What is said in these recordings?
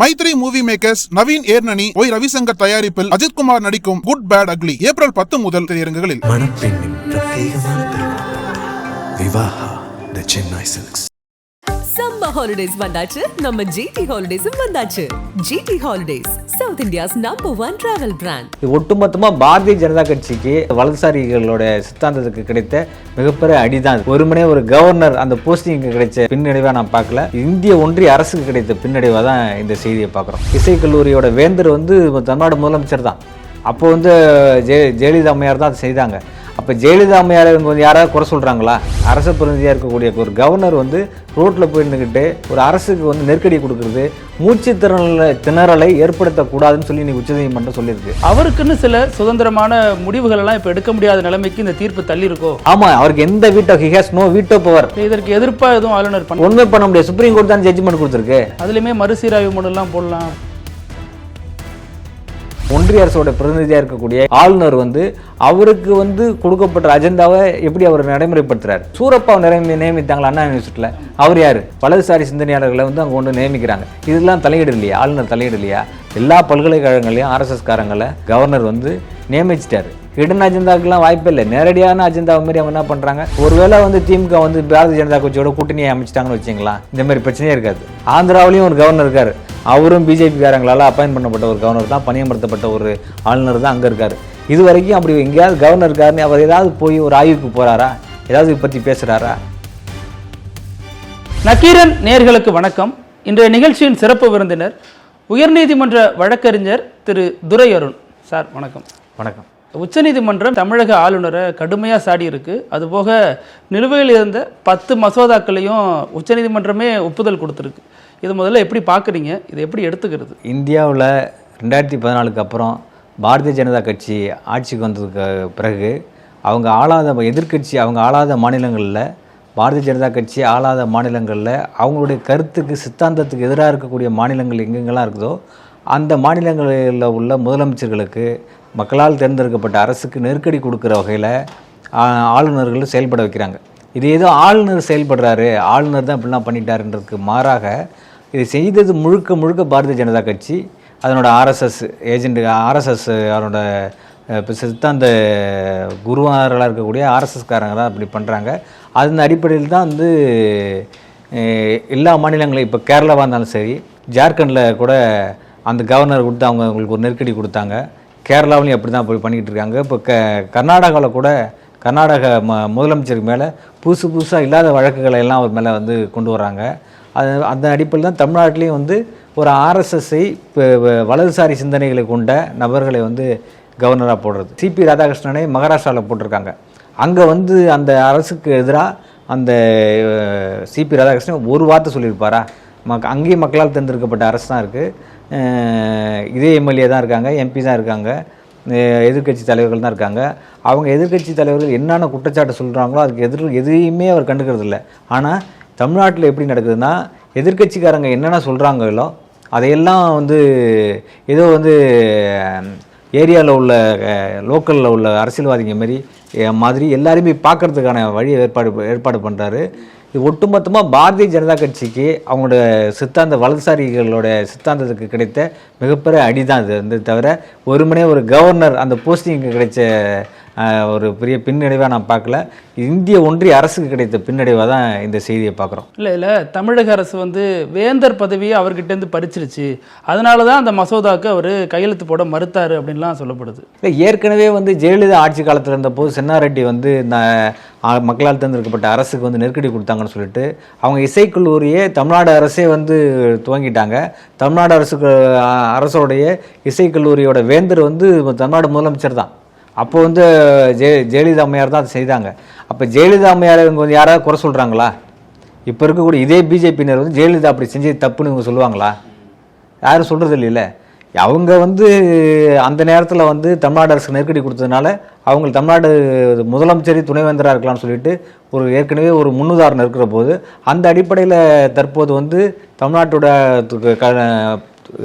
Mythri movie makers Naveen Yerneni Y Ravishankar தயாரிப்பில் அஜித் குமார் நடிக்கும் good bad ugly April பத்து முதல் திரையரங்குகளில். Vivaha Chennai silks. Summer holidays வந்தாச்சு. நம்ம ஜிடி ஹாலிடேஸும் வந்தாச்சு. GT holidays south India's number one travel brand இது ஒட்டுமொத்தமாக பாரதிய ஜனதா கட்சிக்கு வலதுசாரிகளோட சித்தாந்தத்துக்கு கிடைத்த மிகப்பெரிய அடிதான். ஒருமனே ஒரு கவர்னர் அந்த போஸ்டிங் கிடைச்ச பின்னடைவாக நான் பார்க்கல. இந்திய ஒன்றிய அரசுக்கு கிடைத்த பின்னடைவாக தான் இந்த செய்தியை பார்க்குறோம். இசைக்கல்லூரியோட வேந்தர் வந்து தமிழ்நாடு முதலமைச்சர் தான் அப்போ வந்து ஜெய ஜெயலலிதா அம்மையார் தான் அதை செய்தாங்க. அப்போ ஜெயலலிதா அம்மையார் இவங்க வந்து யாராவது குறை சொல்கிறாங்களா அரச பிரதிநிதியாக இருக்கக்கூடிய ஒரு கவர்னர் வந்து ரோட்டில் போய் நின்றுக்கிட்டு ஒரு அரசுக்கு வந்து நெருக்கடி கொடுக்குறது மூச்சு திணறலை திணறலை ஏற்படுத்தக்கூடாதுன்னு சொல்லி இன்னைக்கு உச்சநீதிமன்றம் சொல்லியிருக்கு. அவருக்குன்னு சில சுதந்திரமான முடிவுகள் எல்லாம் இப்போ எடுக்க முடியாத நிலைமைக்கு இந்த தீர்ப்பு தள்ளி இருக்கோ ஆமா அவருக்கு எந்த veto he has no veto power இதற்கு எதிர்ப்பா எதுவும் ஆளுநர் பண்ண ஒண்ணுமே பண்ண முடியாது. சுப்ரீம் கோர்ட் தான் ஜட்ஜ்மெண்ட் கொடுத்துருக்கு. அதுலயுமே மறுசீராய்வு மனுலாம் போடலாம். ஒன்றிய அரசோட பிரதிநிதியாக இருக்கக்கூடிய ஆளுநர் வந்து அவருக்கு வந்து கொடுக்கப்பட்ட அஜெண்டாவை எப்படி அவர் நடைமுறைப்படுத்துறாரு? சூரப்பாவை நிரம்பி நியமித்தாங்களா அண்ணா யூனிவர்சிட்டியில் அவர் யார்? வலதுசாரி சிந்தனையாளர்களை வந்து அங்கே கொண்டு நியமிக்கிறாங்க. இதெல்லாம் தலையீடு இல்லையா? ஆளுநர் தலையீடு இல்லையா? எல்லா பல்கலைக்கழகங்களையும் ஆர்எஸ்எஸ் காரங்களை கவர்னர் வந்து நியமிச்சிட்டாரு. ஹிடன் அஜெண்டாக்கெல்லாம் வாய்ப்பே இல்லை. நேரடியான அஜெண்டா மாதிரி அவங்க என்ன பண்ணுறாங்க ஒருவேளை வந்து திமுக வந்து பாரதிய ஜனதா கட்சியோட கூட்டணியை அமைச்சிட்டாங்கன்னு வச்சுங்களா இந்த மாதிரி பிரச்சனையே இருக்காது. ஆந்திராவிலையும் ஒரு கவர்னர் இருக்கார். அவரும் பிஜேபி காரங்களால் அப்பாயின் பண்ணப்பட்ட ஒரு கவர்னர் தான் பணியமர்த்தப்பட்ட ஒரு ஆளுநர் தான் அங்கே இருக்கார். இது வரைக்கும் அப்படி எங்கேயாவது கவர்னர் இருக்காருன்னு அவர் ஏதாவது போய் ஒரு ஆய்வுக்கு போகிறாரா ஏதாவது பற்றி பேசுகிறாரா நக்கீரன் நேர்களுக்கு வணக்கம். இன்றைய நிகழ்ச்சியின் சிறப்பு விருந்தினர் உயர்நீதிமன்ற வழக்கறிஞர் திரு துரை அருண் சார் வணக்கம். வணக்கம். உச்சநீதிமன்றம் தமிழக ஆளுநரை கடுமையாக சாடி இருக்கு. அதுபோக நிலுவையில் இருந்த பத்து மசோதாக்களையும் உச்சநீதிமன்றமே ஒப்புதல் கொடுத்துருக்கு. இது முதல்ல எப்படி பார்க்குறீங்க இதை எப்படி எடுத்துக்கிறது? இந்தியாவில் ரெண்டாயிரத்தி பதினாலுக்கு அப்புறம் பாரதிய ஜனதா கட்சி ஆட்சிக்கு வந்ததுக்கு பிறகு அவங்க ஆளாத எதிர்க்கட்சி அவங்க ஆளாத மாநிலங்களில் பாரதிய ஜனதா கட்சி ஆளாத மாநிலங்களில் அவங்களுடைய கருத்துக்கு சித்தாந்தத்துக்கு எதிராக இருக்கக்கூடிய மாநிலங்கள் எங்கெங்கெல்லாம் இருக்குதோ அந்த மாநிலங்களில் உள்ள முதலமைச்சர்களுக்கு மக்களால் தேர்ந்தெடுக்கப்பட்ட அரசுக்கு நெருக்கடி கொடுக்குற வகையில் ஆளுநர்கள் செயல்பட வைக்கிறாங்க. இது ஏதோ ஆளுநர் செயல்படுறாரு ஆளுநர் தான் இப்படிலாம் பண்ணிட்டாருன்றதுக்கு மாறாக இது செய்தது முழுக்க முழுக்க பாரதிய ஜனதா கட்சி அதனோட ஆர்எஸ்எஸ் ஏஜெண்ட் ஆர்எஸ்எஸ் அதனோட இப்போ சித்தாந்த குருவாரலாக இருக்கக்கூடிய ஆர்எஸ்எஸ்காரங்க தான் அப்படி பண்ணுறாங்க அதன் அடிப்படையில் தான் வந்து எல்லா மாநிலங்களும் இப்போ கேரளாவாக இருந்தாலும் சரி ஜார்க்கண்டில் கூட அந்த கவர்னர் கொடுத்து அவங்க அவங்களுக்கு ஒரு நெருக்கடி கொடுத்தாங்க. கேரளாவிலையும் அப்படி தான் போய் பண்ணிக்கிட்டு இருக்காங்க இப்போ க கர்நாடகாவில் கூட கர்நாடக ம முதலமைச்சருக்கு மேலே புதுசு புதுசாக இல்லாத வழக்குகளை எல்லாம் அவர் மேலே வந்து கொண்டு வராங்க. அது அந்த அடிப்படையில் தான் தமிழ்நாட்டிலையும் வந்து ஒரு ஆர்எஸ்எஸ்ஐ வலதுசாரி சிந்தனைகளை கொண்ட நபர்களை வந்து கவர்னராக போடுறது. சிபி ராதாகிருஷ்ணனை மகாராஷ்டிராவில் போட்டிருக்காங்க. அங்கே வந்து அந்த அரசுக்கு எதிராக அந்த சிபி ராதாகிருஷ்ணன் ஒரு வார்த்தை சொல்லியிருப்பாரா? மக் அங்கேயும் மக்களால் தேர்ந்தெடுக்கப்பட்ட அரசு தான் இருக்குது இதே எம்எல்ஏ தான் இருக்காங்க எம்பி தான் இருக்காங்க எதிர்கட்சி எதிர்க்கட்சி தலைவர்கள் தான் இருக்காங்க. அவங்க எதிர்க்கட்சி தலைவர்கள் என்னென்ன குற்றச்சாட்டு சொல்கிறாங்களோ அதுக்கு எதிர் எதையுமே அவர் கண்டுக்கிறது இல்லை. ஆனால் தமிழ்நாட்டில் எப்படி நடக்குதுன்னா எதிர்க்கட்சிக்காரங்க என்னென்ன சொல்கிறாங்களோ அதையெல்லாம் வந்து ஏதோ வந்து ஏரியாவில் உள்ள லோக்கலில் உள்ள அரசியல்வாதிங்க மாரி மாதிரி எல்லாருமே பார்க்கறதுக்கான வழி ஏற்பாடு ஏற்பாடு பண்ணுறாரு இது ஒட்டுமொத்தமாக பாரதிய ஜனதா கட்சிக்கு அவங்களோட சித்தாந்த வலதுசாரிகளோட சித்தாந்தத்துக்கு கிடைத்த மிகப்பெரிய அடிதான் இது வந்து தவிர ஒருமனே ஒரு கவர்னர் அந்த போஸ்டிங்க்கு கிடைச்ச ஒரு பெரிய பின்னடைவாக நான் பார்க்கல. இந்திய ஒன்றிய அரசுக்கு கிடைத்த பின்னடைவாக தான் இந்த செய்தியை பார்க்குறோம். இல்லை இல்லை. தமிழக அரசு வந்து வேந்தர் பதவியை அவர்கிட்டேருந்து பறிச்சிருச்சு. அதனால தான் அந்த மசோதாவுக்கு அவர் கையெழுத்து போட மறுத்தாரு அப்படின்லாம் சொல்லப்படுது. இல்லை ஏற்கனவே வந்து ஜெயலலிதா ஆட்சி காலத்தில் இருந்தபோது சென்னாரெட்டி வந்து இந்த மக்களால் தேர்ந்தெடுக்கப்பட்ட அரசுக்கு வந்து நெருக்கடி கொடுத்தாங்கன்னு சொல்லிட்டு அவங்க இசைக்கல்லூரியே தமிழ்நாடு அரசே வந்து துவங்கிட்டாங்க. தமிழ்நாடு அரசுக்கு அரசோடைய இசைக்கல்லூரியோட வேந்தர் வந்து தமிழ்நாடு முதலமைச்சர் தான். அப்போ வந்து ஜெய ஜெயலலிதா அம்மையார் தான் அதை செய்தாங்க. அப்போ ஜெயலலிதா அம்மையார் இவங்க வந்து யாராவது குறை சொல்கிறாங்களா இப்போ இருக்கக்கூடிய இதே பிஜேபியினர் வந்து ஜெயலலிதா அப்படி செஞ்சது தப்புன்னு இவங்க சொல்லுவாங்களா? யாரும் சொல்கிறது இல்லைல்ல. அவங்க வந்து அந்த நேரத்தில் வந்து தமிழ்நாடு அரசுக்கு நெருக்கடி கொடுத்ததுனால அவங்க தமிழ்நாடு முதலமைச்சரே துணைவேந்தராக இருக்கலாம்னு சொல்லிட்டு ஒரு ஏற்கனவே ஒரு முன்னுதாரணம் இருக்கிற போது அந்த அடிப்படையில் தற்போது வந்து தமிழ்நாட்டோட க-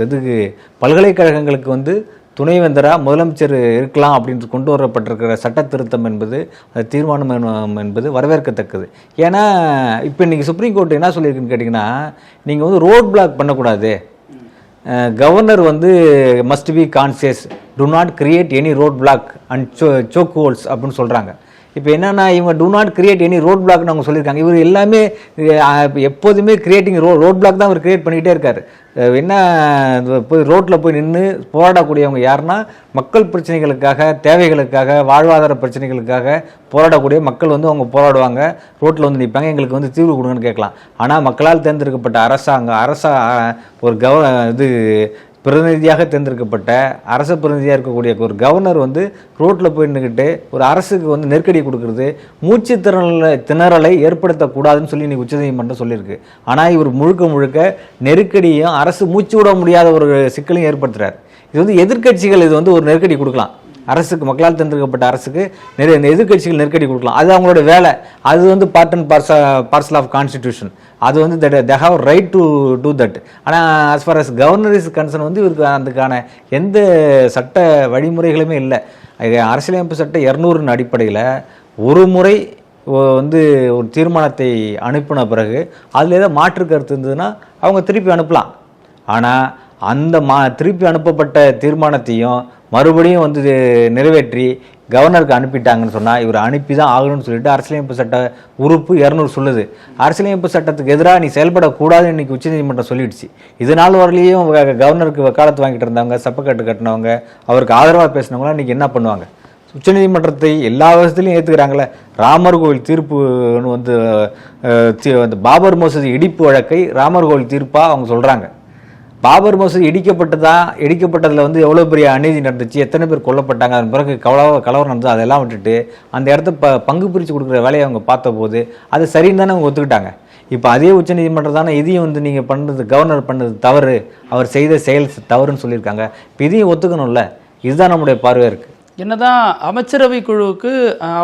இதுக்கு பல்கலைக்கழகங்களுக்கு வந்து துணைவேந்தராக முதலமைச்சர் இருக்கலாம் அப்படின்னு கொண்டு வரப்பட்டிருக்கிற சட்ட திருத்தம் என்பது அது தீர்மானம் என்பது வரவேற்கத்தக்கது. ஏன்னா இப்போ இன்றைக்கி சுப்ரீம் கோர்ட் என்ன சொல்லியிருக்குன்னு கேட்டிங்கன்னா நீங்கள் வந்து ரோட் பிளாக் பண்ணக்கூடாது. கவர்னர் வந்து must be conscious to not create any road block and so choke holes அப்படின்னு சொல்கிறாங்க இப்போ என்னன்னா இவங்க to not create any road பிளாக்னு அவங்க சொல்லியிருக்காங்க. இவர் எல்லாமே எப்போதுமே கிரியேட்டிங் ரோ ரோட் பிளாக் தான் அவர் கிரியேட் பண்ணிக்கிட்டே இருக்காரு. என்ன போய் ரோட்டில் போய் நின்று போராடக்கூடியவங்க யாருன்னா மக்கள் பிரச்சனைகளுக்காக தேவைகளுக்காக வாழ்வாதார பிரச்சனைகளுக்காக போராடக்கூடிய மக்கள் வந்து அவங்க போராடுவாங்க. ரோட்டில் வந்து நிற்பாங்க எங்களுக்கு வந்து தீர்வு கொடுங்கன்னு கேட்கலாம். ஆனால் மக்களால் தேர்ந்தெடுக்கப்பட்ட அரசாங்கம் அரசா ஒரு கவ இது பிரதிநிதியாக தேர்ந்தெடுக்கப்பட்ட அரச பிரதிநிதியாக இருக்கக்கூடிய ஒரு கவர்னர் வந்து ரோட்டில் போய் நின்றுக்கிட்டு ஒரு அரசுக்கு வந்து நெருக்கடி கொடுக்கறது மூச்சு திறனலை திணறலை ஏற்படுத்தக்கூடாதுன்னு சொல்லி இன்றைக்கி உச்சநீதிமன்றம் சொல்லியிருக்கு. ஆனால் இவர் முழுக்க முழுக்க நெருக்கடியும் அரசு மூச்சு விட முடியாத ஒரு சிக்கலையும் ஏற்படுத்துகிறார் இது வந்து எதிர்க்கட்சிகள் இது வந்து ஒரு நெருக்கடி கொடுக்கலாம். அரசுக்கு மக்களால் தேர்ந்தெடுக்கப்பட்ட அரசுக்கு நிறைய எதிர்கட்சிகள் எதிர்க்கட்சிகள் நெருக்கடி கொடுக்கலாம். அது அவங்களோட வேலை. அது வந்து part and parcel parcel of constitution அது வந்து that they have right to do that ஆனால் as far as governor is concern வந்து இவருக்கு அதுக்கான எந்த சட்ட வழிமுறைகளுமே இல்லை. அரசியலமைப்பு சட்டம் இரநூறுன்னு அடிப்படையில் ஒரு முறை வந்து ஒரு தீர்மானத்தை அனுப்பின பிறகு அதில் ஏதோ மாற்று கருத்து இருந்ததுன்னா அவங்க திருப்பி அனுப்பலாம். ஆனால் அந்த மா திருப்பி அனுப்பப்பட்ட தீர்மானத்தையும் மறுபடியும் வந்து நிறைவேற்றி கவர்னருக்கு அனுப்பிட்டாங்கன்னு சொன்னால் இவர் அனுப்பி தான் ஆகணும்னு சொல்லிட்டு அரசியலமைப்பு சட்ட உறுப்பு இரநூறு சொல்லுது. அரசியலமைப்பு சட்டத்துக்கு எதிராக நீ செயல்படக்கூடாதுன்னு இன்னைக்கு உச்சநீதிமன்றம் சொல்லிடுச்சு. இது நாள் வரலையும் கவர்னருக்கு வக்காலத்து வாங்கிட்டு இருந்தவங்க சப்பக்கட்டு கட்டினவங்க அவருக்கு ஆதரவாக பேசினவங்களாம் இன்றைக்கி என்ன பண்ணுவாங்க? உச்சநீதிமன்றத்தை எல்லா விதத்துலையும் ஏற்றுக்கிறாங்களே ராமர் கோவில் தீர்ப்புன்னு வந்து அந்த பாபர் மசூதி இடிப்பு வழக்கை ராமர் கோவில் தீர்ப்பாக அவங்க சொல்கிறாங்க பாபர் மசூதி இடிக்கப்பட்டதா? இடிக்கப்பட்டதில் வந்து எவ்வளோ பெரிய அநீதி நடந்துச்சு? எத்தனை பேர் கொல்லப்பட்டாங்க? அதன் பிறகு கவல கலவரம் நடந்தது. அதெல்லாம் விட்டுட்டு அந்த இடத்த ப பங்கு பிரித்து கொடுக்குற வேலையை அவங்க பார்த்தபோது அது சரின்னு தானே அவங்க ஒத்துக்கிட்டாங்க. இப்போ அதே உச்சநீதிமன்றம் தானே இதையும் வந்து நீங்கள் பண்ணுறது கவர்னர் பண்ணது தவறு. அவர் செய்த செயல் தவறுன்னு சொல்லியிருக்காங்க. இப்போ இதையும் ஒத்துக்கணும்ல? இதுதான் நம்முடைய பார்வையாக இருக்குது என்னதான் அமைச்சரவை குழுவுக்கு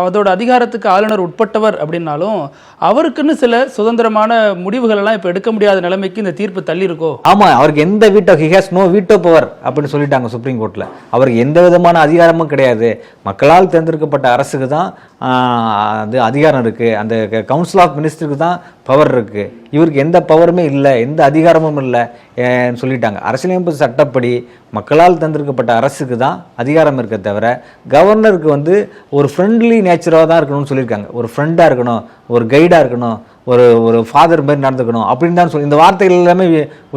அதோட அதிகாரத்துக்கு ஆளுநர் உட்பட்டவர் அப்படின்னாலும் அவருக்குன்னு சில சுதந்திரமான முடிவுகள் எல்லாம் இப்போ எடுக்க முடியாத நிலைமைக்கு இந்த தீர்ப்பு தள்ளி இருக்கோ ஆமாம் அவருக்கு எந்த veto he has no veto power அப்படின்னு சொல்லிட்டாங்க சுப்ரீம் கோர்ட்டில் அவருக்கு எந்த விதமான அதிகாரமும் கிடையாது. மக்களால் தேர்ந்தெடுக்கப்பட்ட அரசுக்கு தான் அது அதிகாரம் இருக்குது அந்த கவுன்சில் ஆஃப் மினிஸ்டருக்கு தான் பவர் இருக்குது இவருக்கு எந்த பவருமே இல்லை எந்த அதிகாரமும் இல்லை சொல்லிட்டாங்க. அரசியலமைப்பு சட்டப்படி மக்களால் தந்திருக்கப்பட்ட அரசுக்கு தான் அதிகாரம் இருக்க தவிர கவர்னருக்கு வந்து ஒரு ஃப்ரெண்ட்லி நேச்சராக தான் இருக்கணும்னு சொல்லியிருக்காங்க. ஒரு ஃப்ரெண்டாக இருக்கணும் ஒரு கைடாக இருக்கணும் ஒரு ஒரு ஃபாதர் மாதிரி நடந்துக்கணும் அப்படின்னு தான் சொல்லி இந்த வார்த்தைகள் எல்லாமே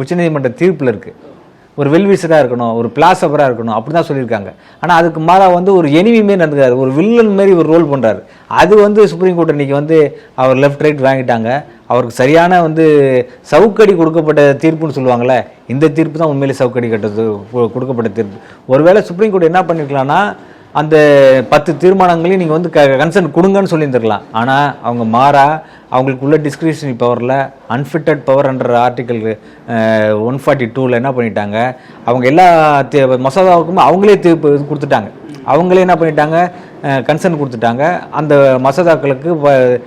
உச்சநீதிமன்ற தீர்ப்பில் இருக்குது ஒரு வெல்விசராக இருக்கணும் ஒரு பிளாசபராக இருக்கணும் அப்படி தான் சொல்லியிருக்காங்க. ஆனால் அதுக்கு மாறாக வந்து ஒரு எனிமி மாரி நடந்துக்காரு ஒரு வில்லன் மாரி ஒரு ரோல் பண்ணுறாரு அது வந்து சுப்ரீம் கோர்ட் இன்றைக்கி வந்து அவர் லெஃப்ட் ரைட் வாங்கிட்டாங்க. அவருக்கு சரியான வந்து சவுக்கடி கொடுக்கப்பட்ட தீர்ப்புன்னு சொல்லுவாங்கள்ல இந்த தீர்ப்பு தான் உண்மையிலே சவுக்கடி கட்டது கொடுக்கப்பட்ட தீர்ப்பு. ஒருவேளை சுப்ரீம் கோர்ட் என்ன பண்ணியிருக்கலாம்னா அந்த பத்து தீர்மானங்களையும் நீங்கள் வந்து க கன்சர்ன் கொடுங்கன்னு சொல்லியிருந்துருக்கலாம். ஆனால் அவங்க மாறா அவங்களுக்குள்ள டிஸ்கிரிப்ஷனரி பவரில் அன்ஃபிட்டட் பவர்ன்ற ஆர்டிக்கல் ஒன் ஃபார்ட்டி டூவில் என்ன பண்ணிட்டாங்க? அவங்க எல்லா தீ- மசோதாவுக்குமே அவங்களே தீர்ப்பு இது கொடுத்துட்டாங்க. அவங்களே என்ன பண்ணிட்டாங்க? கன்சர்ன் கொடுத்துட்டாங்க. அந்த மசோதாக்களுக்கு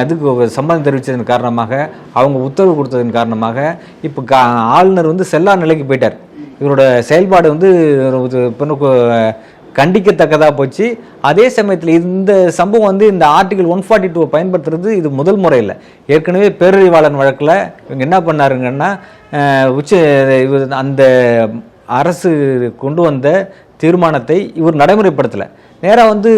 இதுக்கு சம்மந்தம் தெரிவித்ததன் காரணமாக அவங்க உத்தரவு கொடுத்ததன் காரணமாக இப்போ கா ஆளுநர் வந்து செல்லா நிலைக்கு போயிட்டார். இவரோட செயல்பாடு வந்து கண்டிக்கத்தக்கதாக போச்சு. அதே சமயத்தில் இந்த சம்பவம் வந்து இந்த ஆர்டிகல் ஒன் ஃபார்ட்டி டூவை பயன்படுத்துறது இது முதல் முறை இல்லை ஏற்கனவே பேரறிவாளன் வழக்கில் இவங்க என்ன பண்ணாருங்கன்னா உச்ச இவர் அந்த அரசு கொண்டு வந்த தீர்மானத்தை இவர் நடைமுறைப்படுத்தலை. நேராக வந்து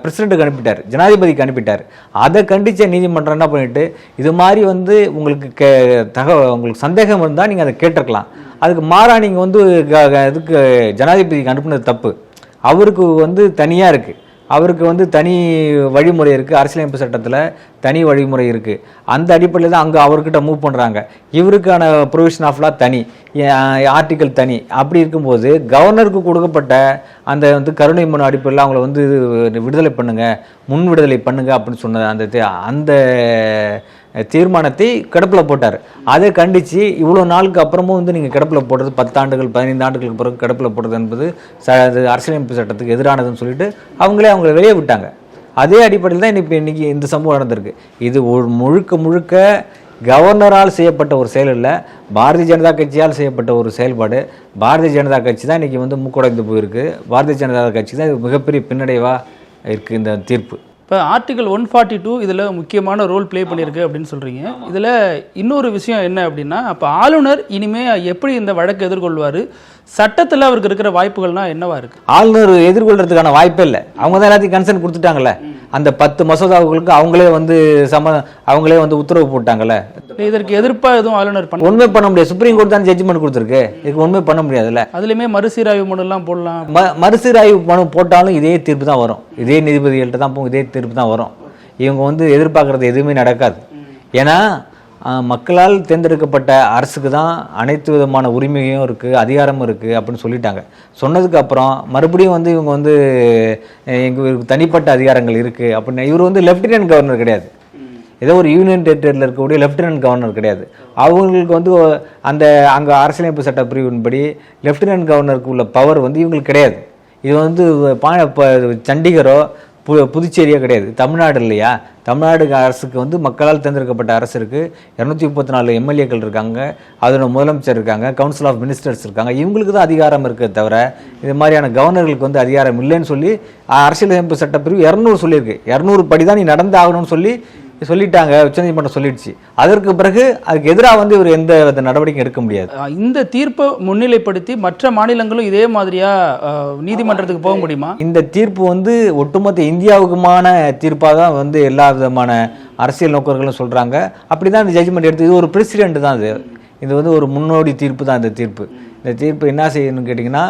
பிரசிடெண்ட்டுக்கு அனுப்பிட்டார் ஜனாதிபதிக்கு அனுப்பிட்டார். அதை கண்டித்த நீதிமன்றம் என்ன பண்ணிட்டு இது மாதிரி வந்து உங்களுக்கு கே தக உங்களுக்கு சந்தேகம் இருந்தால் நீங்கள் அதை கேட்டிருக்கலாம். அதுக்கு மாறா நீங்கள் வந்து க- க- இதுக்கு ஜனாதிபதிக்கு அனுப்புனது தப்பு. அவருக்கு வந்து தனியாக இருக்குது அவருக்கு வந்து தனி வழிமுறை இருக்குது அரசியலமைப்பு சட்டத்தில் தனி வழிமுறை இருக்குது அந்த அடிப்படையில் தான் அங்கே அவர்கிட்ட மூவ் பண்ணுறாங்க இவருக்கான ப்ரொவிஷன் ஆஃப் லா தனி. ஆர்டிக்கல் தனி. அப்படி இருக்கும்போது கவர்னருக்கு கொடுக்கப்பட்ட அந்த வந்து கருணை மனு அடிப்படையில் அவங்கள வந்து இது விடுதலை பண்ணுங்கள் முன் விடுதலை பண்ணுங்கள் அப்படின்னு சொன்ன அந்த அந்த தீர்மானத்தை கிடப்பில் போட்டார். அதை கண்டித்து இவ்வளோ நாளுக்கு அப்புறமும் வந்து நீங்கள் கிடப்பில் போடுறது பத்தாண்டுகள் பதினைந்து ஆண்டுகளுக்கு பிறகு கிடப்பில் போடுறது என்பது ச அது அரசியலமைப்பு சட்டத்துக்கு எதிரானதுன்னு சொல்லிட்டு அவங்களே அவங்கள வெளியே விட்டாங்க. அதே அடிப்படையில் தான் இன்னைக்கு இன்றைக்கி இந்த சம்பவம் நடந்திருக்கு. இது ஒரு முழுக்க முழுக்க கவர்னரால் செய்யப்பட்ட ஒரு செயல் இல்லை பாரதிய ஜனதா கட்சியால் செய்யப்பட்ட ஒரு செயல்பாடு. பாரதிய ஜனதா கட்சி தான் இன்றைக்கி வந்து மூக்குடைந்து போயிருக்கு. பாரதிய ஜனதா கட்சி தான் இது மிகப்பெரிய பின்னடைவாக இருக்குது இந்த தீர்ப்பு. இப்போ ஆர்டிகல் ஒன் ஃபார்ட்டி டூ இதில் முக்கியமான ரோல் ப்ளே பண்ணியிருக்கு அப்படின்னு சொல்கிறீங்க இதில் இன்னொரு விஷயம் என்ன அப்படின்னா அப்போ ஆளுநர் இனிமே எப்படி இந்த வழக்கை எதிர்கொள்வார்? சட்டத்தில் அவருக்கு இருக்கிற வாய்ப்புகள்னா என்னவா இருக்கு? ஆளுநர் எதிர்கொள்றதுக்கான வாய்ப்பே இல்லை. அவங்க தான் எல்லாத்தையும் கன்சர்ன் கொடுத்துட்டாங்கல்ல. அந்த பத்து மசோதாவுகளுக்கு அவங்களே வந்து சம அவங்களே வந்து உத்தரவு போட்டாங்கல்ல? இதற்கு எதிர்ப்பாக எதுவும் ஆளுநர் பண்ண ஒண்ணுமே பண்ண முடியாது. சுப்ரீம் கோர்ட் தான் ஜட்ஜ்மெண்ட் கொடுத்துருக்கு. இதுக்கு ஒண்ணுமே பண்ண முடியாதுல்ல? அதுலேயுமே மறுசீராய்வு மனுலாம் போடலாம். ம மறுசீராய்வு மனு போட்டாலும் இதே தீர்ப்பு தான் வரும். இதே நீதிபதிகள்கிட்ட தான் போகும் இதே தீர்ப்பு தான் வரும். இவங்க வந்து எதிர்பார்க்கறது எதுவுமே நடக்காது. ஏன்னா மக்களால் தேர்ந்தெடுக்கப்பட்ட அரசுக்கு தான் அனைத்து விதமான உரிமையும் இருக்குது அதிகாரமும் இருக்குது அப்படின்னு சொல்லிட்டாங்க. சொன்னதுக்கு அப்புறம் மறுபடியும் வந்து இவங்க வந்து எங்களுக்கு தனிப்பட்ட அதிகாரங்கள் இருக்குது அப்படின்னு இவர் வந்து லெஃப்டினன்ட் கவர்னர் கிடையாது. ஏதோ ஒரு யூனியன் டெரிட்டரியில் இருக்கக்கூடிய லெஃப்டினன்ட் கவர்னர் கிடையாது. அவங்களுக்கு வந்து அந்த அங்கே அரசியலமைப்பு சட்ட பிரிவின்படி லெஃப்டினன்ட் கவர்னருக்கு உள்ள பவர் வந்து இவங்களுக்கு கிடையாது. இது வந்து பா இப்போ சண்டிகரோ பு புதுச்சேரியே கிடையாது. தமிழ்நாடு இல்லையா? தமிழ்நாடு அரசுக்கு வந்து மக்களால் தேர்ந்தெடுக்கப்பட்ட அரசு இருக்குது இரநூத்தி முப்பத்தி நாலு எம்எல்ஏக்கள் இருக்காங்க. அதோட முதலமைச்சர் இருக்காங்க. கவுன்சில் ஆஃப் மினிஸ்டர்ஸ் இருக்காங்க. இவங்களுக்கு தான் அதிகாரம் இருக்கே தவிர இது மாதிரியான கவர்னர்களுக்கு வந்து அதிகாரம் இல்லைன்னு சொல்லி அரசியலமைப்பு சட்டப்பிரிவு இரநூறு சொல்லியிருக்கு. இரநூறு படி தான் நீ நடந்தாகணும்னு சொல்லி சொல்லிட்டாங்க உச்சநீதிமன்றம் சொல்லிடுச்சு. அதற்கு பிறகு அதுக்கு எதிராக வந்து இவர் எந்த வித நடவடிக்கையும் எடுக்க முடியாது. இந்த தீர்ப்பை முன்னிலைப்படுத்தி மற்ற மாநிலங்களும் இதே மாதிரியா நீதிமன்றத்துக்கு போக முடியுமா? இந்த தீர்ப்பு வந்து ஒட்டுமொத்த இந்தியாவுக்குமான தீர்ப்பாக தான் வந்து எல்லா விதமான அரசியல் நோக்கர்களும் சொல்கிறாங்க அப்படி தான் இந்த ஜட்ஜ்மெண்ட் எடுத்து இது ஒரு பிரசிடென்ட் தான் இது. இது வந்து ஒரு முன்னோடி தீர்ப்பு தான் இந்த தீர்ப்பு. இந்த தீர்ப்பு என்ன செய்யணும்னு கேட்டிங்கன்னா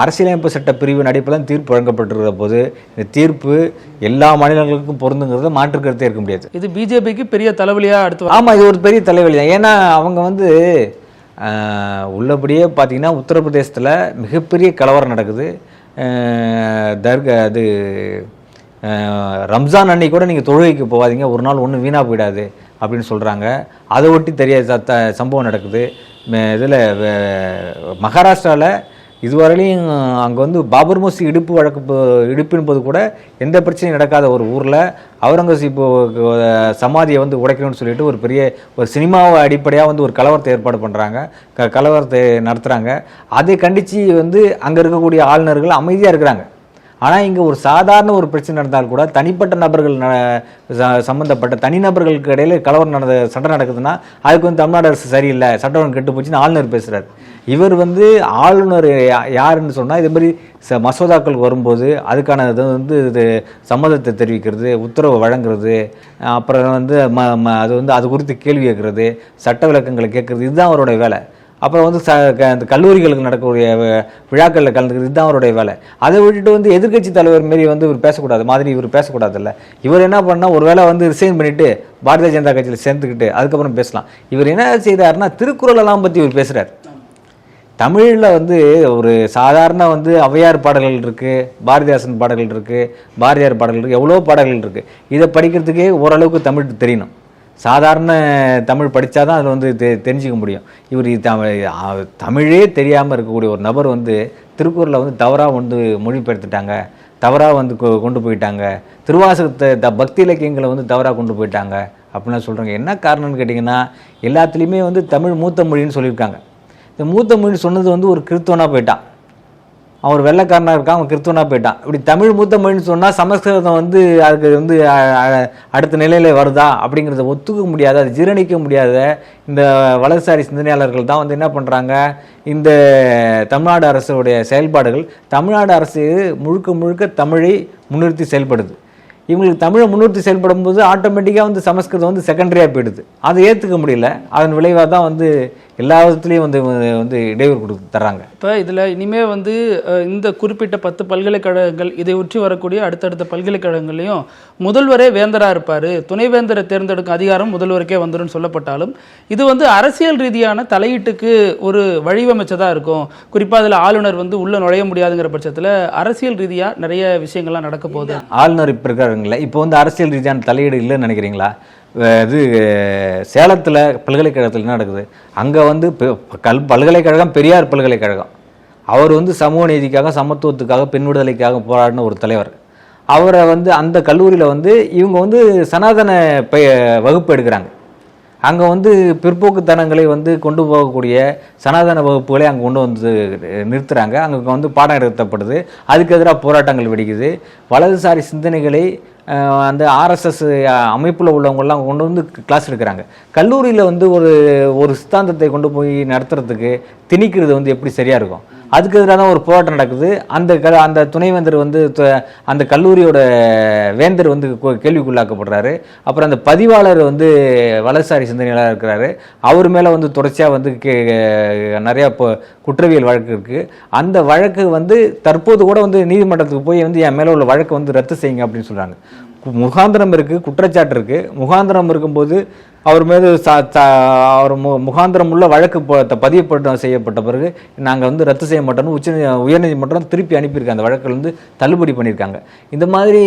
அரசியலமைப்பு சட்ட பிரிவின் அடிப்படையில் தான் தீர்ப்பு வழங்கப்பட்டிருக்கிற போது இந்த தீர்ப்பு எல்லா மாநிலங்களுக்கும் பொருந்துங்கிறத மாற்று கருத்தே இருக்க முடியாது. இது பிஜேபிக்கு பெரிய தலைவலியா அடுத்து. ஆமாம் இது ஒரு பெரிய தலைவலி தான். ஏன்னா அவங்க வந்து உள்ளபடியே பார்த்தீங்கன்னா உத்தரப்பிரதேசத்தில் மிகப்பெரிய கலவரம் நடக்குது. தர்கா அது ரம்ஜான் அன்னைக்கு கூட நீங்கள் தொழுகைக்கு போகாதீங்க. ஒரு நாள் ஒன்றும் வீணாக போயிடாது அப்படின்னு சொல்கிறாங்க அதை ஒட்டி தெரியாத சம்பவம் நடக்குது. இதில் மகாராஷ்டிராவில் இதுவரையிலையும் அங்கே வந்து பாபர் மோசி இடுப்பு வழக்கு இடுப்பின் போது கூட எந்த பிரச்சனையும் நடக்காத ஒரு ஊரில் அவுரங்கசீப் சமாதியை வந்து உடைக்கணும்னு சொல்லிட்டு ஒரு பெரிய ஒரு சினிமாவை அடிப்படையாக வந்து ஒரு கலவரத்தை ஏற்பாடு பண்ணுறாங்க க கலவரத்தை நடத்துகிறாங்க அதை கண்டித்து வந்து அங்கே இருக்கக்கூடிய ஆளுநர்கள் அமைதியாக இருக்கிறாங்க. ஆனால் இங்கே ஒரு சாதாரண ஒரு பிரச்சனை நடந்தால் கூட தனிப்பட்ட நபர்கள் சம்மந்தப்பட்ட ச- தனிநபர்களுக்கு இடையில கலவரம் நடந்த சண்டை நடக்குதுன்னா அதுக்கு வந்து தமிழ்நாடு அரசு சரியில்லை சட்டம் கெட்டு போச்சுன்னு ஆளுநர் பேசுகிறார் இவர் வந்து ஆளுநர் யா- யாருன்னு சொன்னால் இது மாதிரி ச மசோதாக்கள் வரும்போது அதுக்கான இது வந்து இது சம்மதத்தை தெரிவிக்கிறது உத்தரவு வழங்குறது அப்புறம் வந்து ம ம- அது வந்து அது குறித்து கேள்வி கேட்குறது சட்ட விளக்கங்களை கேட்குறது இதுதான் அவருடைய வேலை. அப்புறம் வந்து ச க- அந்த கல்லூரிகளுக்கு நடக்கக்கூடிய விழாக்களில் கலந்துக்கிறது இதுதான் அவருடைய வேலை. அதை விட்டுட்டு வந்து எதிர்க்கட்சி தலைவர் மாரி வந்து இவர் பேசக்கூடாது மாதிரி இவர் பேசக்கூடாதுல்ல. இவர் என்ன பண்ணால் ஒரு வேளை வந்து ரிசைன் பண்ணிவிட்டு பாரதிய ஜனதா கட்சியில் சேர்ந்துக்கிட்டு அதுக்கப்புறம் பேசலாம். இவர் என்ன செய்கிறாருன்னா திருக்குறளெல்லாம் பற்றி இவர் பேசுகிறார் தமிழில் வந்து ஒரு சாதாரண வந்து ஔவையார் பாடல்கள் இருக்குது பாரதிதாசன் பாடல்கள் இருக்குது பாரதியார் பாடல்கள் இருக்குது எவ்வளோ பாடல்கள் இருக்குது இதை படிக்கிறதுக்கே ஓரளவுக்கு தமிழ் தெரியணும். சாதாரண தமிழ் படித்தா தான் அதில் வந்து தெ தெரிஞ்சிக்க முடியும். இவர் தமிழ் தமிழே தெரியாமல் இருக்கக்கூடிய ஒரு நபர் வந்து திருக்குறளை வந்து தவறாக வந்து மொழிபெயர்த்துட்டாங்க தவறாக வந்து கொ- கொண்டு போயிட்டாங்க. திருவாசகத்தை த பக்தி இலக்கியங்களை வந்து தவறாக கொண்டு போயிட்டாங்க. அப்படின்லாம் சொல்கிறாங்க என்ன காரணம்னு கேட்டிங்கன்னா எல்லாத்துலேயுமே வந்து தமிழ் மூத்த மொழின்னு சொல்லியிருக்காங்க. இந்த மூத்த மொழி சொன்னது வந்து ஒரு கிறித்தவனாக போயிட்டான். அவர் வெள்ளைக்காரனாக இருக்கான் அவன் கிறித்தவனாக போயிட்டான். இப்படி தமிழ் மூத்த மொழின்னு சொன்னால் சமஸ்கிருதம் வந்து அதுக்கு வந்து அடுத்த நிலையில் வருதா? அப்படிங்கிறத ஒத்துக்க முடியாத அதை ஜீரணிக்க முடியாத இந்த வலதுசாரி சிந்தனையாளர்கள் தான் வந்து என்ன பண்ணுறாங்க இந்த தமிழ்நாடு அரசுடைய செயல்பாடுகள் தமிழ்நாடு அரசு முழுக்க முழுக்க தமிழை முன்னிறுத்தி செயல்படுது. இவங்களுக்கு தமிழை முன்னிறுத்தி செயல்படும் போது ஆட்டோமேட்டிக்காக வந்து சமஸ்கிருதம் வந்து செகண்டரியாக போயிடுது. அதை ஏற்றுக்க முடியல. அதன் விளைவாக தான் வந்து எல்லா விதத்துலேயும் வந்து வந்து இடையூறு கொடுத்து தர்றாங்க. இப்போ இதில் இனிமே வந்து இந்த குறிப்பிட்ட பத்து பல்கலைக்கழகங்கள் இதை ஒற்றி வரக்கூடிய அடுத்தடுத்த பல்கலைக்கழகங்களையும் முதல்வரே வேந்தராக இருப்பார். துணைவேந்தரை தேர்ந்தெடுக்கும் அதிகாரம் முதல்வருக்கே வந்துடும் சொல்லப்பட்டாலும் இது வந்து அரசியல் ரீதியான தலையீட்டுக்கு ஒரு வழிவமைச்சதாக இருக்கும். குறிப்பாக அதில் ஆளுநர் வந்து உள்ளே நுழைய முடியாதுங்கிற பட்சத்தில் அரசியல் ரீதியாக நிறைய விஷயங்கள்லாம் நடக்க போகுது. ஆளுநர் இப்போ இருக்காருங்களே இப்போ வந்து அரசியல் ரீதியான தலையீடு இல்லைன்னு நினைக்கிறீங்களா? இது சேலத்தில் பல்கலைக்கழகத்தில் என்ன நடக்குது? அங்கே வந்து பெ- கல் பல்கலைக்கழகம் பெரியார் பல்கலைக்கழகம். அவர் வந்து சமூக நீதிக்காக சமத்துவத்துக்காக பெண் விடுதலைக்காக போராடின ஒரு தலைவர். அவரை வந்து அந்த கல்லூரியில் வந்து இவங்க வந்து சனாதன பய வகுப்பு எடுக்கிறாங்க. அங்கே வந்து பிற்போக்குத்தனங்களை வந்து கொண்டு போகக்கூடிய சனாதன வகுப்புகளை அங்கே கொண்டு வந்து நிறுத்துகிறாங்க அங்கே வந்து பாடம் எடுத்தப்படுது. அதுக்கு எதிராக போராட்டங்கள் வெடிக்குது. வலதுசாரி சிந்தனைகளை அந்த ஆர்எஸ்எஸ் அமைப்பில் உள்ளவங்கள்லாம் கொண்டு வந்து கிளாஸ் எடுக்கிறாங்க. கல்லூரியில் வந்து ஒரு ஒரு சித்தாந்தத்தை கொண்டு போய் நடத்துறதுக்கு திணிக்கிறது வந்து எப்படி சரியாக இருக்கும்? அதுக்கு எதிராக தான் ஒரு போராட்டம் நடக்குது. அந்த க அந்த துணைவேந்தர் வந்து அந்த கல்லூரியோட வேந்தர் வந்து கேள்விக்குள்ளாக்கப்படுறாரு. அப்புறம் அந்த பதிவாளர் வந்து வலதுசாரி சிந்தனையாளர் இருக்கிறாரு. அவர் மேலே வந்து தொடர்ச்சியாக வந்து கே நிறையா இப்போ குற்றவியல் வழக்கு இருக்குது அந்த வழக்கு வந்து தற்போது கூட வந்து நீதிமன்றத்துக்கு போய் வந்து என் மேலே உள்ள வழக்கு வந்து ரத்து செய்யுங்க அப்படின்னு சொல்கிறாங்க முகாந்திரம் இருக்குது குற்றச்சாட்டு இருக்குது முகாந்திரம் இருக்கும்போது அவர் மீது சா- அவர் மு முகாந்திரம் உள்ள வழக்கு ப- பதியப்பட்ட செய்யப்பட்ட பிறகு நாங்கள் வந்து ரத்து செய்ய மாட்டோம்னு உச்ச உயர்நீதிமன்றம் திருப்பி அனுப்பியிருக்காங்க. அந்த வழக்கில் வந்து தள்ளுபடி பண்ணியிருக்காங்க. இந்த மாதிரி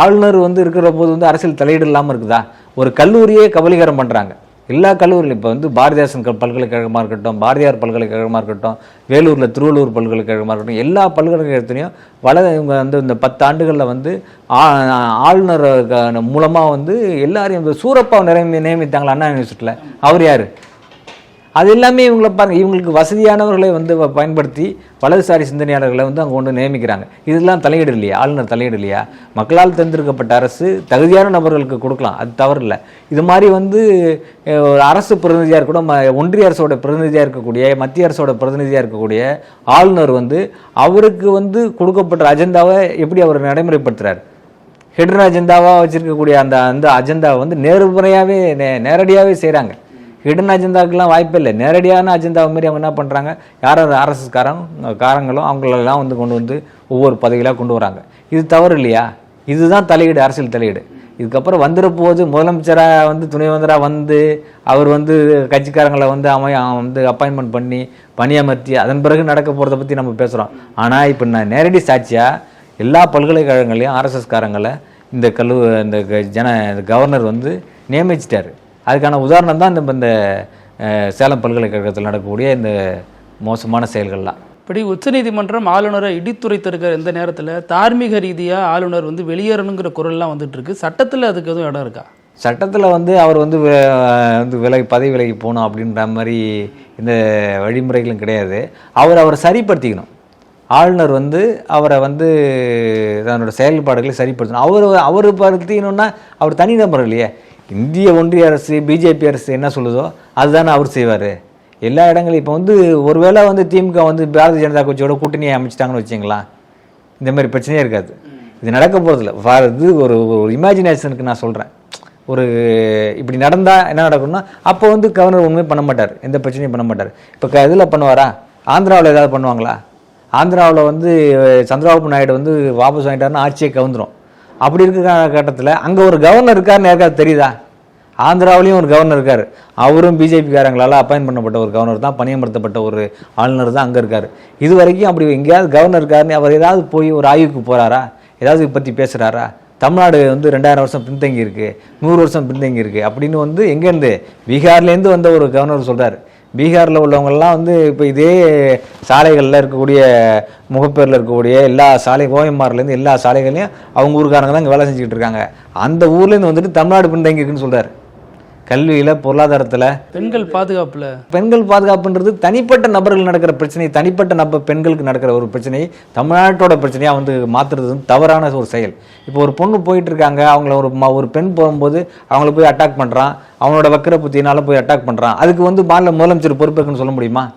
ஆளுநர் வந்து இருக்கிற போது வந்து அரசியல் தலையீடு இல்லாமல் இருக்குதா? ஒரு கல்லூரியே கபலீகரம் பண்ணுறாங்க எல்லா கல்லூரியிலும் இப்போ வந்து பாரதிதாசன் க- பல்கலைக்கழகமாக இருக்கட்டும் பாரதியார் பல்கலைக்கழகமாக இருக்கட்டும் வேலூரில் திருவள்ளூர் பல்கலைக்கழகமாக இருக்கட்டும் எல்லா பல்கலைக்கழகத்துலையும் வள இவங்க வந்து இந்த பத்து ஆண்டுகளில் வந்து ஆ- ஆளுநர் மூலமாக வந்து எல்லாரையும் சூரப்பா சூரப்பாவை நியமி நியமித்தாங்களா அண்ணா யூனிவர்சிட்டியில் அவர் யார்? அது எல்லாமே இவங்களை பாருங்க இவங்களுக்கு வசதியானவர்களை வந்து பயன்படுத்தி வலதுசாரி சிந்தனையாளர்களை வந்து அங்கே கொண்டு நியமிக்கிறாங்க. இதெல்லாம் தலையீடு இல்லையா? ஆளுநர் தலையீடு இல்லையா? மக்களால் தேர்ந்தெடுக்கப்பட்ட அரசு தகுதியான நபர்களுக்கு கொடுக்கலாம் அது தவறு இல்லை இது மாதிரி வந்து ஒரு அரசு பிரதிநிதியாக இருக்கட்டும் ம- ஒன்றிய அரசோட பிரதிநிதியாக இருக்கக்கூடிய மத்திய அரசோட பிரதிநிதியாக இருக்கக்கூடிய ஆளுநர் வந்து அவருக்கு வந்து கொடுக்கப்பட்ட அஜெண்டாவை எப்படி அவர் நடைமுறைப்படுத்துகிறார் ஹெட்ரன் அஜெண்டாவாக வச்சுருக்கக்கூடிய அந்த அந்த அஜெண்டாவை வந்து நேர்முறையாகவே நே நேரடியாகவே செய்கிறாங்க ஹிடன் அஜெண்டாக்கெல்லாம் வாய்ப்பே இல்லை. நேரடியான அஜெண்டாவை மாதிரி அவங்க என்ன பண்ணுறாங்க யார் ஆர்எஸ்எஸ் காரங்க காரங்களும் அவங்களெல்லாம் வந்து கொண்டு வந்து ஒவ்வொரு பதவிகளாக கொண்டு வராங்க. இது தவறு இல்லையா? இதுதான் தலையீடு அரசியல் தலையீடு. இதுக்கப்புறம் வந்துட போது முதலமைச்சராக வந்து துணைவேந்தராக வந்து அவர் வந்து கட்சிக்காரங்களை வந்து அமைய வந்து அப்பாயின்மெண்ட் பண்ணி பணியமர்த்தி அதன் பிறகு நடக்க போகிறத பற்றி நம்ம பேசுகிறோம் ஆனால் இப்போ நான் நேரடி சாட்சியாக எல்லா பல்கலைக்கழகங்களையும் ஆர்எஸ்எஸ் காரங்களை இந்த கல்லூ இந்த க- ஜன கவர்னர் வந்து நியமிச்சிட்டாரு. அதுக்கான உதாரணம் தான் இந்த இந்த சேலம் பல்கலைக்கழகத்தில் நடக்கக்கூடிய இந்த மோசமான செயல்கள்லாம். இப்படி உச்சநீதிமன்றம் ஆளுநரை இடித்துரைத்திருக்கிற இந்த நேரத்தில் தார்மீக ரீதியாக ஆளுநர் வந்து வெளியேறணுங்கிற குரல்லாம் வந்துட்டு இருக்கு. சட்டத்தில் அதுக்கு எதுவும் இடம் இருக்கா? சட்டத்தில் வந்து அவர் வந்து வந்து விலகி பதவி விலகி போகணும் அப்படின்ற மாதிரி இந்த வழிமுறைகளும் கிடையாது. அவர் அவரை சரிப்படுத்திக்கணும். ஆளுநர் வந்து அவரை வந்து தன்னோட செயல்பாடுகளை சரிப்படுத்தணும். அவர் அவர் படுத்திக்கணும்னா அவர் தனிநபர் இல்லையே. இந்திய ஒன்றிய அரசு பிஜேபி அரசு என்ன சொல்லுதோ அதுதானே அவர் செய்வார். எல்லா இடங்களும் இப்போ வந்து ஒருவேளை வந்து திமுக வந்து பாரதிய ஜனதா கட்சியோட கூட்டணியை அமைச்சிட்டாங்கன்னு வச்சிங்களா இந்த மாதிரி பிரச்சனையே இருக்காது. இது நடக்க போகிறதில்ல ஃபார் இது ஒரு ஒரு இமேஜினேஷனுக்கு நான் சொல்கிறேன் ஒரு இப்படி நடந்தால் என்ன நடக்கும்னா அப்போ வந்து கவர்னர் ஒன்றுமே பண்ண மாட்டார். எந்த பிரச்சனையும் பண்ண மாட்டார். இப்போ க இதில் பண்ணுவாரா? ஆந்திராவில் ஏதாவது பண்ணுவாங்களா? ஆந்திராவில் வந்து சந்திரபாபு நாயுடு வந்து வாபஸ் வாங்கிட்டாருன்னா ஆட்சியை கவுந்துரும். அப்படி இருக்கிற கட்டத்தில் அங்கே ஒரு கவர்னர் இருக்காருன்னு யாருக்காவது தெரியுதா? ஆந்திராவிலையும் ஒரு கவர்னர் இருக்கார். அவரும் பிஜேபிக்காரங்களால் அப்பாயின் பண்ணப்பட்ட ஒரு கவர்னர் தான் பணியமர்த்தப்பட்ட ஒரு ஆளுநர் தான் அங்கே இருக்கார். இது வரைக்கும் அப்படி எங்கேயாவது கவர்னர் இருக்காருன்னு அவர் ஏதாவது போய் ஒரு ஆய்வுக்கு போகிறாரா ஏதாவது இதை பற்றி பேசுகிறாரா தமிழ்நாடு வந்து ரெண்டாயிரம் வருஷம் பின்தங்கி இருக்குது நூறு வருஷம் பின்தங்கி இருக்குது அப்படின்னு வந்து எங்கேருந்து? பீகார்லேருந்து வந்த ஒரு கவர்னர் சொல்கிறார் பீகாரில் உள்ளவங்கள்லாம் வந்து இப்போ இதே சாலைகளில் இருக்கக்கூடிய முகப்பேரில் இருக்கக்கூடிய எல்லா சாலை கோயம்பாடுலேருந்து எல்லா சாலைகளையும் அவங்க ஊருக்காரங்க தான் இங்கே வேலை செஞ்சுக்கிட்டு இருக்காங்க. அந்த ஊர்லேருந்து வந்துட்டு தமிழ்நாடு பின்தங்கி இருக்குன்னு சொல்கிறார் கல்வியில் பொருளாதாரத்தில் பெண்கள் பாதுகாப்பில். பெண்கள் பாதுகாப்புன்றது தனிப்பட்ட நபர்கள் நடக்கிற பிரச்சனை தனிப்பட்ட நபர் பெண்களுக்கு நடக்கிற ஒரு பிரச்சனை தமிழ்நாட்டோட பிரச்சனையாக வந்து மாற்றுறது தவறான ஒரு செயல். இப்போ ஒரு பொண்ணு போயிட்டு இருக்காங்க அவங்கள ஒரு ம- ஒரு பெண் போகும்போது அவங்கள போய் அட்டாக் பண்ணுறான் அவனோட வக்கர புத்தியினால போய் அட்டாக் பண்ணுறான் அதுக்கு வந்து மாநில முதலமைச்சர் பொறுப்பேற்கன்னு சொல்ல முடியுமா?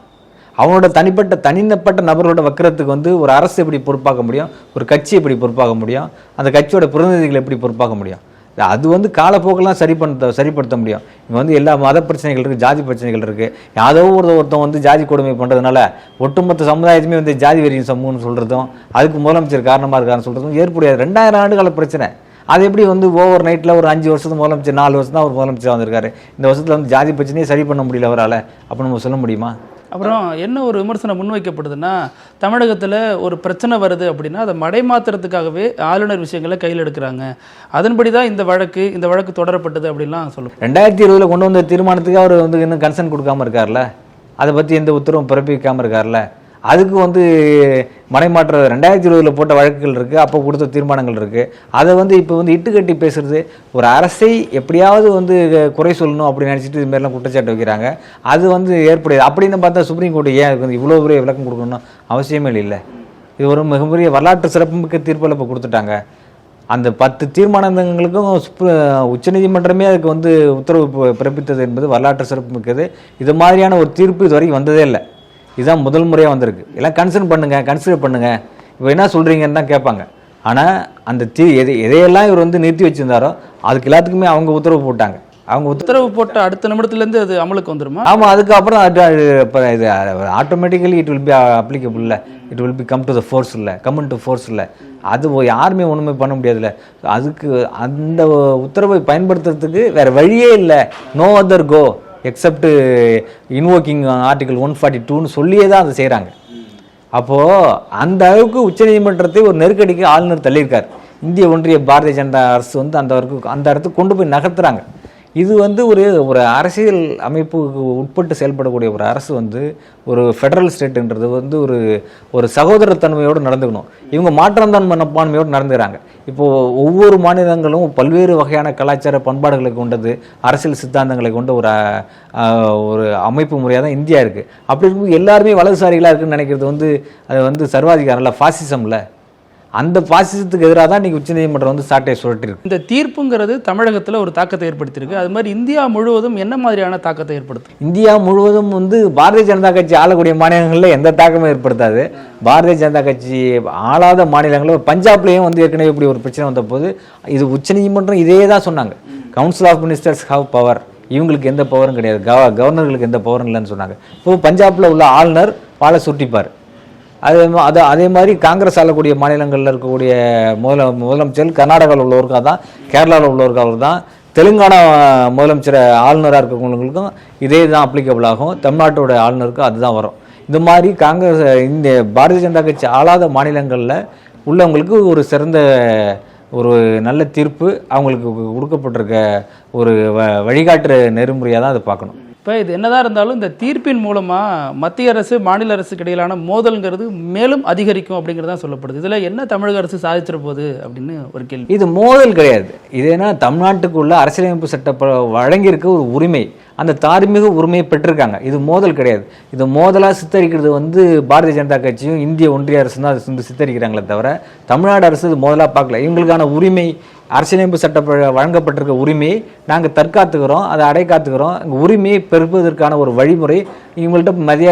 அவனோட தனிப்பட்ட தனிப்பட்ட நபரோட வக்கரத்துக்கு வந்து ஒரு அரசு எப்படி பொறுப்பாக்க முடியும்? ஒரு கட்சி எப்படி பொறுப்பாக்க முடியும்? அந்த கட்சியோட பிரதிநிதிகள் எப்படி பொறுப்பாக்க முடியும்? அது வந்து காலப்போக்கெல்லாம் சரி பண்ண சரிப்படுத்த முடியும். இங்கே வந்து எல்லா மத பிரச்சனைகள் இருக்குது ஜாதி பிரச்சனைகள் இருக்குது யாதோ ஒரு ஒருத்தன் வந்து ஜாதி கொடுமை பண்ணுறதுனால ஒட்டுமொத்த சமுதாயத்துமே வந்து ஜாதி வெறியின் சமூகம்னு சொல்கிறதும் அதுக்கு முதலமைச்சர் காரணமாக இருக்காருன்னு சொல்கிறதும் ஏற்புடையாது. ரெண்டாயிரம் ஆண்டுகால பிரச்சனை. அது எப்படி வந்து ஓவர் நைட்டில் ஒரு அஞ்சு வருஷத்துக்கு முதலமைச்சர் நாலு வருஷம் தான் ஒரு முதலமைச்சர் வந்திருக்காரு. இந்த வருஷத்தில் வந்து ஜாதி பிரச்சனையே சரி பண்ண முடியல அவரால். அப்படின்னு நம்ம சொல்ல முடியுமா? அப்புறம் என்ன ஒரு விமர்சனம் முன்வைக்கப்படுதுன்னா தமிழகத்தில் ஒரு பிரச்சனை வருது அப்படின்னா அதை மடைமாத்துறதுக்காகவே ஆளுநர் விஷயங்களை கையில் எடுக்கிறாங்க. அதன்படி தான் இந்த வழக்கு இந்த வழக்கு தொடரப்பட்டது அப்படின்லாம் சொல்லும் ரெண்டாயிரத்தி இருபதில் கொண்டு வந்த தீர்மானத்துக்கு அவர் வந்து இன்னும் கன்சர்ன் கொடுக்காம இருக்கார்ல? அதை பற்றி எந்த உத்தரவும் பிறப்பிக்காமல் இருக்கார்ல? அதுக்கு வந்து மனைமாற்ற ரெண்டாயிரத்தி இருபதில் போட்ட வழக்குகள் இருக்குது அப்போ கொடுத்த தீர்மானங்கள் இருக்குது அதை வந்து இப்போ வந்து இட்டு கட்டி பேசுகிறது ஒரு அரசை எப்படியாவது வந்து குறை சொல்லணும் அப்படின்னு நினச்சிட்டு இதுமாரிலாம் குற்றச்சாட்டு வைக்கிறாங்க. அது வந்து ஏற்புடையது. அப்படின்னு பார்த்தா சுப்ரீம் கோர்ட்டு ஏன் வந்து இவ்வளோ பெரிய விளக்கம் கொடுக்கணும்னு அவசியமே இல்லை. இது ஒரு மிகப்பெரிய வரலாற்று சிறப்புமிக்க தீர்ப்பில் இப்போ கொடுத்துட்டாங்க. அந்த பத்து தீர்மானங்களுக்கும் உச்சநீதிமன்றமே அதுக்கு வந்து உத்தரவு பிறப்பித்தது என்பது வரலாற்று சிறப்பு மிக்கது இது மாதிரியான ஒரு தீர்ப்பு இதுவரைக்கும் வந்ததே இல்லை. இதுதான் முதல் முறையாக வந்திருக்கு. எல்லாம் கன்சர்ன் பண்ணுங்க கன்சிடர் பண்ணுங்க. இப்போ என்ன சொல்றீங்கன்னு தான் கேட்பாங்க. ஆனால் அந்த தீ எதை எதையெல்லாம் இவர் வந்து நிறுத்தி வச்சிருந்தாரோ அதுக்கு எல்லாத்துக்குமே அவங்க உத்தரவு போட்டாங்க. அவங்க உத்தரவு போட்ட அடுத்த நிமிடத்துலேருந்து அது அமலுக்கு வந்துருமா? ஆமாம் அதுக்கப்புறம் அது அது இப்போ இது automatically it will be applicable இல்லை. It will become to the force இல்லை. கம் டு ஃபோர்ஸ் இல்லை. அது யாருமே ஒன்றுமே பண்ண முடியாதுல்ல. அதுக்கு அந்த உத்தரவை பயன்படுத்துறதுக்கு வேற வழியே இல்லை. No other go except invoking article one forty டூன்னு சொல்லியே தான் அதை செய்கிறாங்க அப்போது அந்த அளவுக்கு உச்சநீதிமன்றத்தை ஒரு நெருக்கடிக்கு ஆளுநர் தள்ளியிருக்கார். இந்திய ஒன்றிய பாரதிய ஜனதா அரசு வந்து அந்த வரைக்கும் அந்த இடத்துக்கு கொண்டு போய் நகர்த்துறாங்க. இது வந்து ஒரு ஒரு அரசியல் அமைப்புக்கு உட்பட்டு செயல்படக்கூடிய ஒரு அரசு வந்து ஒரு ஃபெடரல் ஸ்டேட்டுன்றது வந்து ஒரு ஒரு சகோதரத்தன்மையோடு நடந்துக்கணும். இவங்க மாற்றம்தான் மனப்பான்மையோடு நடந்துக்கிறாங்க. இப்போது ஒவ்வொரு மாநிலங்களும் பல்வேறு வகையான கலாச்சார பண்பாடுகளை கொண்டது அரசியல் சித்தாந்தங்களை கொண்ட ஒரு ஒரு அமைப்பு முறையாக தான் இந்தியா இருக்குது அப்படி இருக்கும்போது எல்லாருமே வலதுசாரிகளாக இருக்குன்னு நினைக்கிறது வந்து அது வந்து சர்வாதிகாரம் இல்லை ஃபாசிசம்ல அந்த பாசிசத்துக்கு எதிராக தான் இன்னைக்கு உச்சநீதிமன்றம் வந்து சாட்டையை சுழட்டிருக்கு இந்த தீர்ப்புங்கிறது தமிழகத்தில் ஒரு தாக்கத்தை ஏற்படுத்தியிருக்கு. அது மாதிரி இந்தியா முழுவதும் என்ன மாதிரியான தாக்கத்தை ஏற்படுத்தும் இந்தியா முழுவதும் வந்து பாரதிய ஜனதா கட்சி ஆளக்கூடிய மாநிலங்களில் எந்த தாக்கமும் ஏற்படுத்தாது. பாரதிய ஜனதா கட்சி ஆளாத மாநிலங்களில் பஞ்சாப்லேயும் வந்து ஏற்கனவே இப்படி ஒரு பிரச்சனை வந்த போது இது உச்சநீதிமன்றம் இதே தான் சொன்னாங்க. Council of ministers have power இவங்களுக்கு எந்த பவரும் கிடையாது. கவ கவர்னர்களுக்கு எந்த பவரும் இல்லைன்னு சொன்னாங்க. இப்போ பஞ்சாப்ல உள்ள ஆளுநர் பாலை சுட்டிப்பார் அதே அது அதே மாதிரி காங்கிரஸ் ஆளக்கூடிய மாநிலங்களில் இருக்கக்கூடிய முதல முதலமைச்சர் கர்நாடகாவில் உள்ளவருக்காக தான் கேரளாவில் உள்ளவருக்காக தான் தெலுங்கானா முதலமைச்சர் ஆளுநராக இருக்கவங்களுக்கும் இதே தான் அப்ளிகபிள் ஆகும். தமிழ்நாட்டோட ஆளுநருக்கும் அதுதான் வரும். இந்த மாதிரி காங்கிரஸ் இந்த பாரதிய ஜனதா கட்சி ஆளாத மாநிலங்களில் உள்ளவங்களுக்கு ஒரு சிறந்த ஒரு நல்ல தீர்ப்பு அவங்களுக்கு கொடுக்கப்பட்டிருக்க ஒரு வ வழிகாட்டுற நெறிமுறையாக தான் அதை பார்க்கணும். இப்போ இது என்னதான் இருந்தாலும் இந்த தீர்ப்பின் மூலமாக மத்திய அரசு மாநில அரசுக்கு இடையிலான மோதல்ங்கிறது மேலும் அதிகரிக்கும் அப்படிங்கிறது தான் சொல்லப்படுது. இதில் என்ன தமிழக அரசு சாதிச்சிட போகுது அப்படின்னு ஒரு கேள்வி. இது மோதல் கிடையாது. இது என்ன தமிழ்நாட்டுக்குள்ள அரசியலமைப்பு சட்ட வழங்கியிருக்க ஒரு உரிமை. அந்த தார்மீக உரிமையை பெற்றிருக்காங்க. இது மோதல் கிடையாது. இது மோதலாக சித்தரிக்கிறது வந்து பாரதிய ஜனதா கட்சியும் இந்திய ஒன்றிய அரசு தான் அதை வந்து சித்தரிக்கிறாங்களே தவிர தமிழ்நாடு அரசு இது மோதலாக பார்க்கல. இவங்களுக்கான உரிமை அரசியலமைப்பு சட்ட வழங்கப்பட்டிருக்க உரிமையை நாங்கள் தற்காத்துக்கிறோம் அதை அடைக்காத்துக்கிறோம் எங்க உரிமையை பெறுவதற்கான ஒரு வழிமுறை இவங்கள்ட்ட மதிய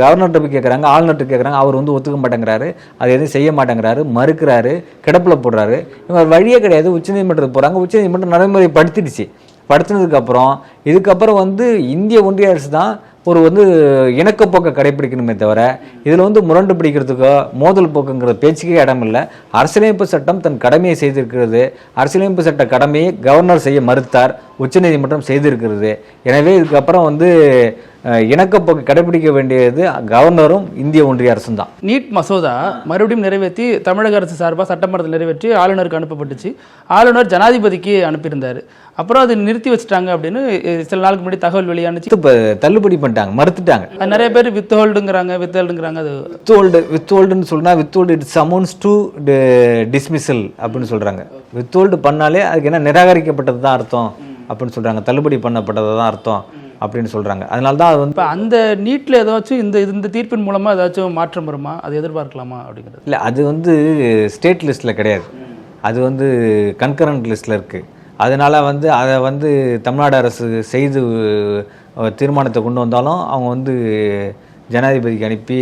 கவர்னர்கிட்ட போய் கேட்குறாங்க ஆளுநர்கிட்ட கேட்குறாங்க அவர் வந்து ஒத்துக்க மாட்டேங்கிறாரு. அது எதுவும் செய்ய மாட்டேங்கிறாரு. மறுக்கிறாரு. கிடப்பில் போடுறாரு. இவங்க வழியே கிடையாது. உச்சநீதிமன்றத்துக்கு போகிறாங்க உச்சநீதிமன்றம் நடைமுறைப்படுத்திடுச்சு. படுத்தினதுக்கப்புறம் இதுக்கப்புறம் வந்து இந்திய ஒன்றிய அரசு தான் ஒரு வந்து இணக்கப்போக்கை கடைபிடிக்கணுமே தவிர இதில் வந்து முரண்டு பிடிக்கிறதுக்கோ மோதல் போக்குங்கிற பேச்சுக்கே இடமில்லை அரசியலமைப்பு சட்டம் தன் கடமையை செய்திருக்கிறது. அரசியலமைப்பு சட்ட கடமையை கவர்னர் செய்ய மறுத்தார். உச்சநீதிமன்றம் செய்திருக்கிறது. எனவே இதுக்கப்புறம் வந்து இணக்கப்போக்கு கடைபிடிக்க வேண்டியது கவர்னரும் இந்திய ஒன்றிய அரசும் தான் நீட் மசோதா மறுபடியும் நிறைவேற்றி தமிழக அரசு சார்பாக சட்டமன்றத்தில் நிறைவேற்றி ஆளுநருக்கு அனுப்பப்பட்டுச்சு. ஆளுநர் ஜனாதிபதிக்கு அனுப்பியிருந்தார். அப்புறம் அது நிறுத்தி வச்சுட்டாங்க அப்படின்னு சில நாளுக்கு முன்னாடி தகவல் வெளியானுச்சு. இப்போ தள்ளுபடி பண்ணிட்டாங்க மறுத்துட்டாங்க. நிறைய பேர் வித் ஹோல்டுங்கிறாங்க வித் ஹோல்டுங்கிறாங்க அது. வித்ஹோல்டு வித்ஹோல்டுன்னு சொன்னா withhold it's amounts to dismissal அப்படின்னு சொல்றாங்க. வித்ஹோல்டு பண்ணாலே அதுக்கு என்ன நிராகரிக்கப்பட்டது தான் அர்த்தம் அப்படின்னு சொல்றாங்க. தள்ளுபடி பண்ணப்பட்டது தான் அர்த்தம். அப்படின்னு சொல்றாங்க. அதனால தான் அது வந்து இப்போ அந்த நீட்டில் ஏதாச்சும் இந்த இந்த தீர்ப்பின் மூலமாக ஏதாச்சும் மாற்றம் வருமா? அது எதிர்பார்க்கலாமா அப்படிங்கிறது? இல்லை அது வந்து ஸ்டேட் லிஸ்ட்டில் கிடையாது. அது வந்து கன்கரண்ட் லிஸ்ட்டில் இருக்குது அதனால வந்து அதை வந்து தமிழ்நாடு அரசு செய்து தீர்மானத்தை கொண்டு வந்தாலும் அவங்க வந்து ஜனாதிபதிக்கு அனுப்பி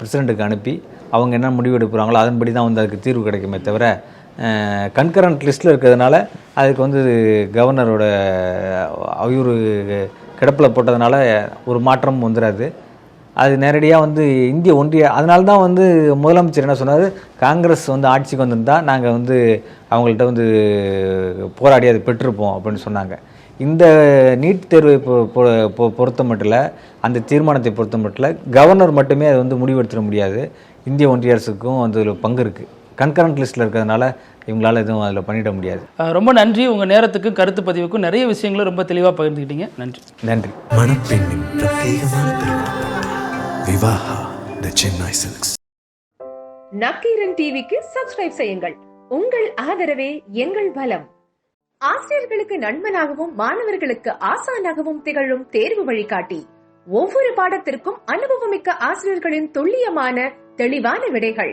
பிரசிடெண்ட்டுக்கு அனுப்பி அவங்க என்ன முடிவு எடுக்கிறாங்களோ அதன்படி தான் வந்து அதுக்கு தீர்வு கிடைக்குமே தவிர கன்கரண்ட் லிஸ்ட்டில் இருக்கிறதுனால அதுக்கு வந்து கவர்னரோட அவரு கிடப்பில் போட்டதுனால ஒரு மாற்றமும் வந்துடாது அது நேரடியாக வந்து இந்திய ஒன்றிய அதனால தான் வந்து முதலமைச்சர் என்ன சொன்னார்? காங்கிரஸ் வந்து ஆட்சிக்கு வந்திருந்தால் நாங்கள் வந்து அவங்கள்ட்ட வந்து போராடி அதை பெற்றிருப்போம் அப்படின்னு சொன்னாங்க. இந்த நீட் தேர்வை பொ- பொ- பொ- பொறுத்த மட்டும் அந்த தீர்மானத்தை பொறுத்த மட்டும் கவர்னர் மட்டுமே அதை வந்து முடிவெடுத்துட முடியாது. இந்திய ஒன்றிய அரசுக்கும் அதில் பங்கு இருக்குது கன்கரண்ட் லிஸ்ட்டில் இருக்கிறதுனால இவங்களால எதுவும் அதில் பண்ணிட முடியாது. ரொம்ப நன்றி. உங்கள் நேரத்துக்கும் கருத்து பதிவுக்கும் நிறைய விஷயங்களும் ரொம்ப தெளிவாக பகிர்ந்துக்கிட்டீங்க நன்றி. நன்றி. மணப்பெண்ணின் பிரத்யேகமான திருமணம். விவாஹா த சென்னை சில்க்ஸ் நக்கீரன் டிவிக்கு சப்ஸ்கிரைப் செய்யுங்கள். உங்கள் ஆதரவே எங்கள் பலம். ஆசிரியர்களுக்கு நண்பனாகவும் மாணவர்களுக்கு ஆசானாகவும் திகழும் தேர்வு வழிகாட்டி. ஒவ்வொரு பாடத்திற்கும் அனுபவமிக்க ஆசிரியர்களின் துல்லியமான தெளிவான விடைகள்.